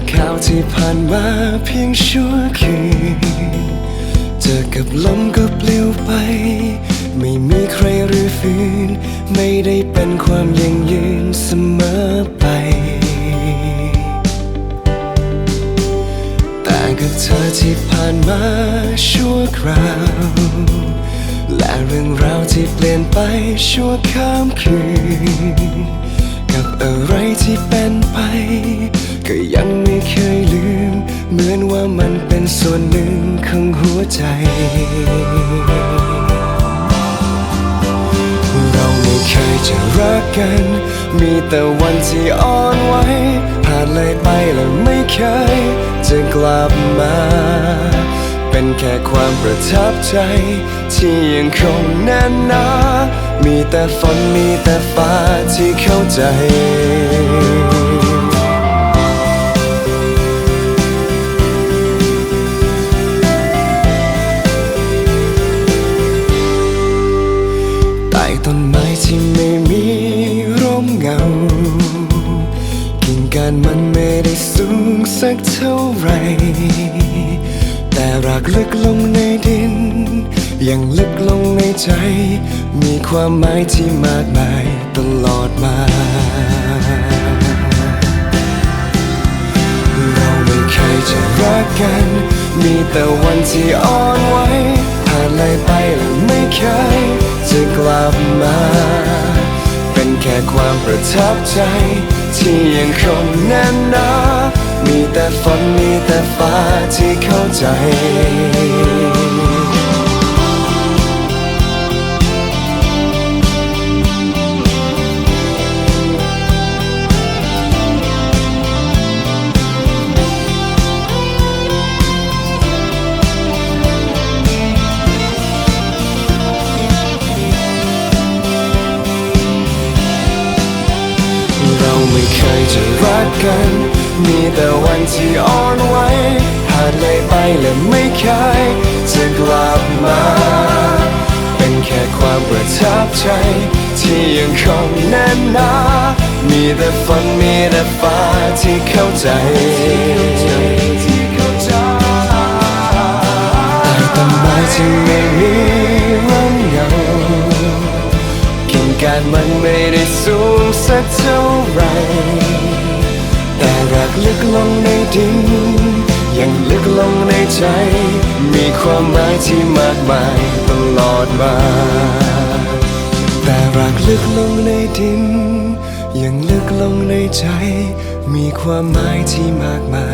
ฆขาวที่ผ่านมาเพียงชั่วคืนเจอกับลมก็ปลิวไป ไม่มีใครรื้อฝืนไม่ได้เป็นความยั่งยืนเสมอไปแต่กับเธอที่ผ่านมาชั่วคราวและเรื่องราวที่เปลี่ยนไปชั่วข้ามคืน กับอะไรที่เป็นไป ก็ยังไม่เคยลืม เหมือนว่ามันเป็นส่วนหนึ่งของหัวใจ เราไม่เคยจะรักกัน มีแต่วันที่อ่อนไหวผ่านเลยไปแล้วไม่เคย จะกลับมา เป็นแค่ความประทับใจ ที่ยังคงแน่นหนามีแต่ฝนมีแต่ฟ้าที่เข้าใจ กิ่งก้านมันไม่ได้สูงสักเท่าไหรแต่รากลึกลงในดิน ยังลึกลงในใจ มีความหมายที่มากมายตลอดมา เราไม่เคยจะรักกัน มีแต่วันที่อ่อนไหวผ่านเลยไปแล้วไม่เคยจะกลับมา เป็นแค่ความประทับใจ ที่ยังคงแน่นหนามีแต่ฝนมีแต่ฟ้าที่เข้าใจ ไม่เคยจะรักกัน มีแต่วันที่อ่อนไหวผ่านเลยไปและไม่เคยจะกลับมา เป็นแค่ความประทับใจ ที่ยังคงแน่นหนามีแต่ฝนมีแต่ฟ้าที่เข้าใจานมันไม่ได้สูงสักเท่าไร แต่รักลึกลงในดินยังลึกลงในใจ มีความหมายที่มากมายตลอดมา แต่รักลึกลงในดินยังลึกลงในใจ มีความหมายที่มากมาย